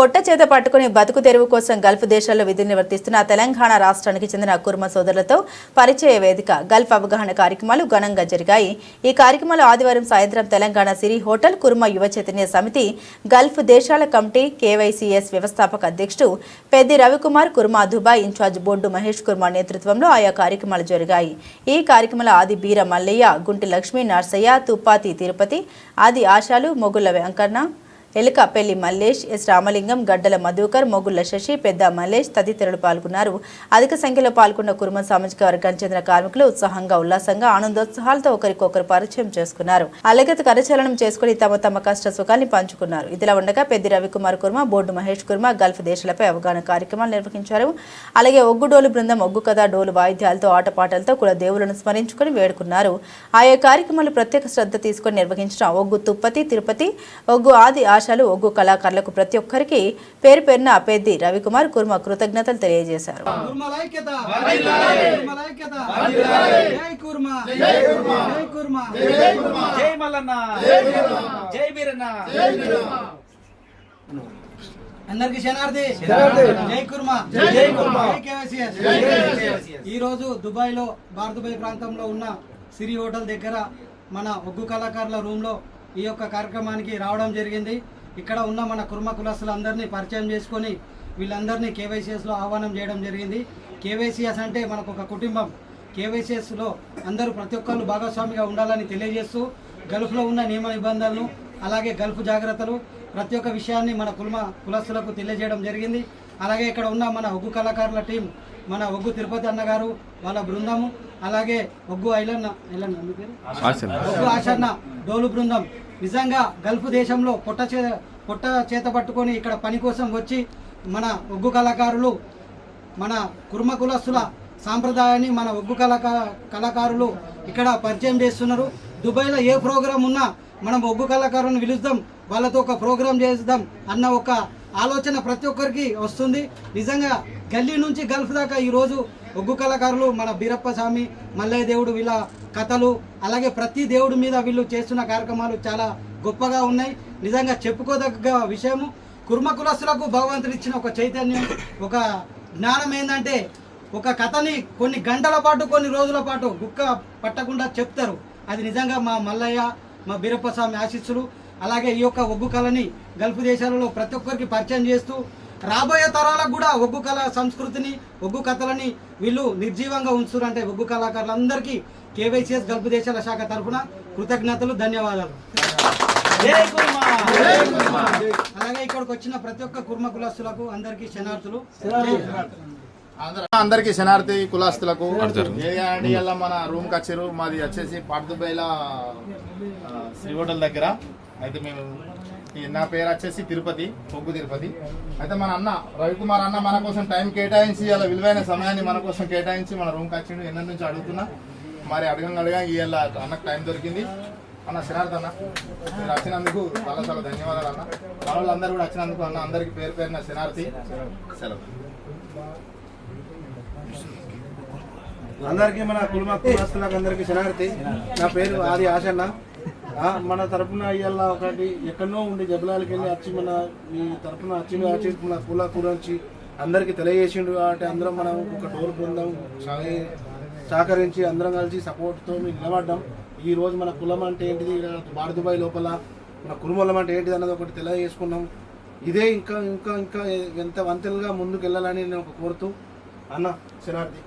పొట్ట చేత పట్టుకుని బతుకు తెరువు కోసం గల్ఫ్ దేశాల్లో విధులు నిర్వర్తిస్తున్న తెలంగాణ రాష్ట్రానికి చెందిన కుర్మ సోదరులతో పరిచయ వేదిక గల్ఫ్ అవగాహన కార్యక్రమాలు ఘనంగా జరిగాయి. ఈ కార్యక్రమాలు ఆదివారం సాయంత్రం తెలంగాణ సిరి హోటల్ కుర్మ యువ చైతన్య సమితి గల్ఫ్ దేశాల కమిటీ కేవైసీఎస్ వ్యవస్థాపక అధ్యక్షుడు Peddi Ravikumar Kurma Dubai incharge board Mahesh Kurma నేతృత్వంలో ఆయా కార్యక్రమాలు జరిగాయి. ఈ కార్యక్రమంలో ఆది బీర మల్లయ్య గుంటి లక్ష్మీ నర్సయ్య తుపాతి తిరుపతి ఆది ఆశాలు మొగుళ్ళ వెంకన్న ఎలుకపల్లి మల్లేష్ ఎస్. రామలింగం గడ్డల మధుకర్ మొగుళ్ళ శశి పెద్ద మల్లేష్ తదితరులు పాల్గొన్నారు. అధిక సంఖ్యలో పాల్గొన్న కుర్మ సామాజిక వర్గానికి చెందిన కార్మికులు ఉత్సాహంగా ఉల్లాసంగా ఆనందోత్సాహాలతో ఒకరికొకరు పరిచయం చేసుకున్నారు. అలాగే కరచలనం చేసుకుని తమ తమ కష్ట సుఖాన్ని పంచుకున్నారు. ఇదిలా ఉండగా పెద్ది రవికుమార్ కుర్మ బోర్డు మహేష్ కుర్మ గల్ఫ్ దేశాలపై అవగాహన కార్యక్రమాలు నిర్వహించారు. అలాగే ఒగ్గు డోలు బృందం ఒగ్గు కథ డోలు వాయిద్యాలతో ఆటపాటలతో కుల దేవులను స్మరించుకుని వేడుకున్నారు. ఆయా కార్యక్రమాలు ప్రత్యేక శ్రద్ధ తీసుకుని నిర్వహించిన ఒగ్గు తుప్పతి తిరుపతి ఒగ్గు ఆది ఆశలు ఒగ్గు కళాకారులకు ప్రతి ఒక్కరికి పేరు పేరున పెద్ది రవికుమార్ కుర్మ కృతజ్ఞతలు తెలియజేశారు. కుర్మల ఐక్యత కుర్మల ఐక్యత జై కుర్మ. జై కుర్మ. జై కుర్మ. జై మల్లన్న. జై వీరన్న. అందరికి శనార్థి జై కుర్మ. జై కుర్మ. జై కేవైసీఎస్. ఈ రోజు దుబాయ్లో భారత ప్రాంతంలో ఉన్న సిరి హోటల్ దగ్గర మన ఒగ్గు కళాకారుల రూమ్లో ఈ యొక్క కార్యక్రమానికి రావడం జరిగింది. ఇక్కడ ఉన్న మన కుర్మ కులస్తులందరినీ పరిచయం చేసుకొని వీళ్ళందరినీ కేవైసీఎస్లో ఆహ్వానం చేయడం జరిగింది. కేవైసీఎస్ అంటే మనకు ఒక కుటుంబం. కేవైసీఎస్లో అందరూ ప్రతి ఒక్కరు భాగస్వామిగా ఉండాలని తెలియజేస్తూ గల్ఫ్లో ఉన్న నియమ నిబంధనలు అలాగే గల్ఫ్ జాగ్రత్తలు ప్రతి ఒక్క విషయాన్ని మన కులమ కులస్తులకు తెలియజేయడం జరిగింది. అలాగే ఇక్కడ ఉన్న మన ఉగ్గు కళాకారుల టీం మన ఒగ్గు తిరుపతి అన్నగారు వాళ్ళ బృందము అలాగే ఒగ్గు ఐలన్న ఐలన్న ఒగ్గు ఆశన్న డోలు బృందం. నిజంగా గల్ఫ్ దేశంలో పొట్ట చే పొట్ట చేత పట్టుకొని ఇక్కడ పని కోసం వచ్చి మన ఒగ్గు కళాకారులు మన కుర్మ కులస్తుల సాంప్రదాయాన్ని మన ఒగ్గు కళాకా కళాకారులు ఇక్కడ పరిచయం చేస్తున్నారు. దుబాయ్లో ఏ ప్రోగ్రాం ఉన్నా మనం ఒగ్గు కళాకారులను పిలుస్తాం వాళ్ళతో ఒక ప్రోగ్రాం చేద్దాం అన్న ఒక ఆలోచన ప్రతి ఒక్కరికి వస్తుంది. నిజంగా గల్లీ నుంచి గల్ఫ్ దాకా ఈరోజు ఒగ్గు కళాకారులు మన బీరప్ప స్వామి మల్లయ్య దేవుడు వీళ్ళ కథలు అలాగే ప్రతి దేవుడి మీద వీళ్ళు చేస్తున్న కార్యక్రమాలు చాలా గొప్పగా ఉన్నాయి. నిజంగా చెప్పుకోదగ్గ విషయము కుర్మ కులస్తులకు భగవంతుడు ఇచ్చిన ఒక చైతన్యం ఒక జ్ఞానం ఏంటంటే ఒక కథని కొన్ని గంటల పాటు కొన్ని రోజుల పాటు గుక్క పట్టకుండా చెప్తారు. అది నిజంగా మా మల్లయ్య మా బీరప్ప స్వామి ఆశీస్సులు. అలాగే ఈ యొక్క ఒగ్గు కళని గల్ఫ్ దేశాలలో ప్రతి ఒక్కరికి పరిచయం చేస్తూ రాబోయే తరాలకు కూడా ఒగ్గు కళ సంస్కృతిని ఒగ్గు కథలని వీళ్ళు నిర్జీవంగా ఉంచుతారు అంటే ఒగ్గు కళాకారులందరికీ కేవైసీఎస్ గల్ఫ్ దేశాల శాఖ తరఫున కృతజ్ఞతలు ధన్యవాదాలు. జై కుర్మ! అలాగే ఇక్కడికి వచ్చిన ప్రతి ఒక్క కుర్మ కులస్తులకు అందరికీ శనార్థులు అందరికి శనార్థి కులాస్తులకు ఏది మన రూమ్కి వచ్చారు మాది వచ్చేసి పాటుదుబాయిల శ్రీ హోటల్ దగ్గర. అయితే మేము నా పేరు వచ్చేసి తిరుపతి పొగ్గు తిరుపతి. అయితే మన అన్న రవికుమార్ అన్న మన కోసం టైం కేటాయించి అలా విలువైన సమయాన్ని మన కోసం కేటాయించి మన రూమ్కి వచ్చిండు. ఎన్నో నుంచి అడుగుతున్నా. మరి అడగంగా అడగా ఇవాళ అన్నకు టైం దొరికింది. అన్న శరార్థ అన్న మీరు వచ్చినందుకు చాలా చాలా ధన్యవాదాలు అన్న. మన వాళ్ళందరూ కూడా వచ్చినందుకు అన్న అందరికి పేరు పేరున శరార్థి సెలవు అందరికీ మన కుటుంబ కులస్తులకు అందరికీ శనార్థి నా పేరు ఆది ఆశన్న. మన తరపున ఇవాళ ఒకటి ఎక్కడో ఉండి జబలాలకి వెళ్ళి వచ్చి మన మీ తరపున వచ్చి వచ్చి మన కుల గురించి అందరికీ తెలియజేసిండు కాబట్టి అందరం మనం ఒక డోర్ బృందం సహ- సహకరించి అందరం కలిసి సపోర్ట్తో మేము నిలబడ్డాం. ఈ రోజు మన కులం అంటే ఏంటిది? బారదుబాయ్ లోపల మన కురుమలం అంటే ఏంటిది అన్నది ఒకటి తెలియజేసుకున్నాం. ఇదే ఇంకా ఇంకా ఇంకా ఎంత వంతెలుగా ముందుకు వెళ్ళాలని నేను ఒక కోరుతూ అన్న శరార్థి